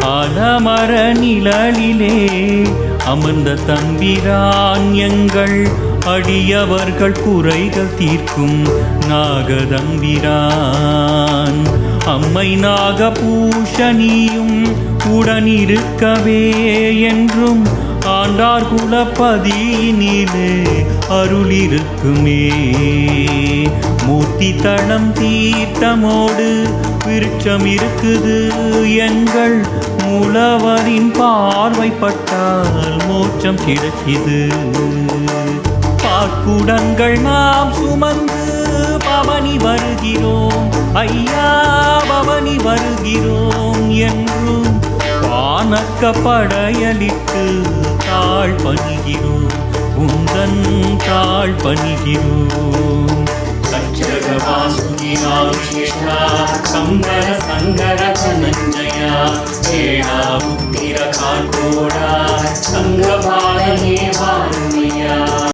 அலமர நிழலிலே அமர்ந்த தம்பிரான் அடியவர்கள் குறைகள் தீர்க்கும் நாகதம்பிரான். அம்மை நாகபூஷணியும் உடனிருக்கவே என்றும் ஆண்டார் குலப்பதியினிலே அருளிருக்குமே. மூர்த்தி தளம் தீர்த்தமோடு விருட்சம் இருக்குது எங்கள் மூலவரின் பார்வைப்பட்டால் மோட்சம் கிடைக்குது. பாக்குடங்கள் நாம் சுமந்து பவனி வருகிறோம். ஐயா பவனி வருகிறோம். என் உனக்க படையலிட்டு தாழ் பணிகிறோம். உந்தன் தாழ் பணிகிறோம். சஞ்சக வாசுகியா விஷ்ணா சங்கர சங்கர சங்கபாலனே